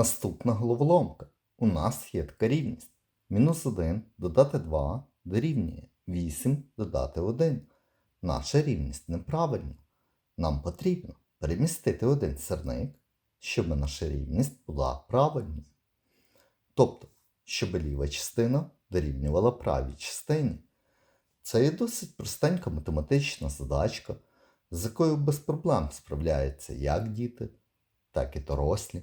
Наступна головоломка. У нас є така рівність. Мінус 1 додати 2 дорівнює 8 додати 1. Наша рівність неправильна. Нам потрібно перемістити один сірник, щоб наша рівність була правильною. Тобто, щоб ліва частина дорівнювала правій частині. Це є досить простенька математична задачка, з якою без проблем справляються як діти, так і дорослі.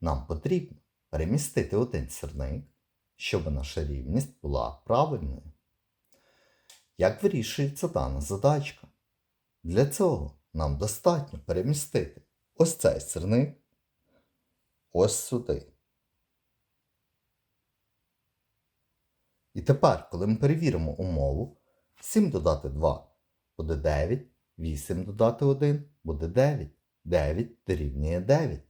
Нам потрібно перемістити один сірник, щоб наша рівність була правильною. Як вирішується дана задачка? Для цього нам достатньо перемістити ось цей сірник ось сюди. І тепер, коли ми перевіримо умову, 7 додати 2 буде 9, 8 додати 1 буде 9, 9 дорівнює 9.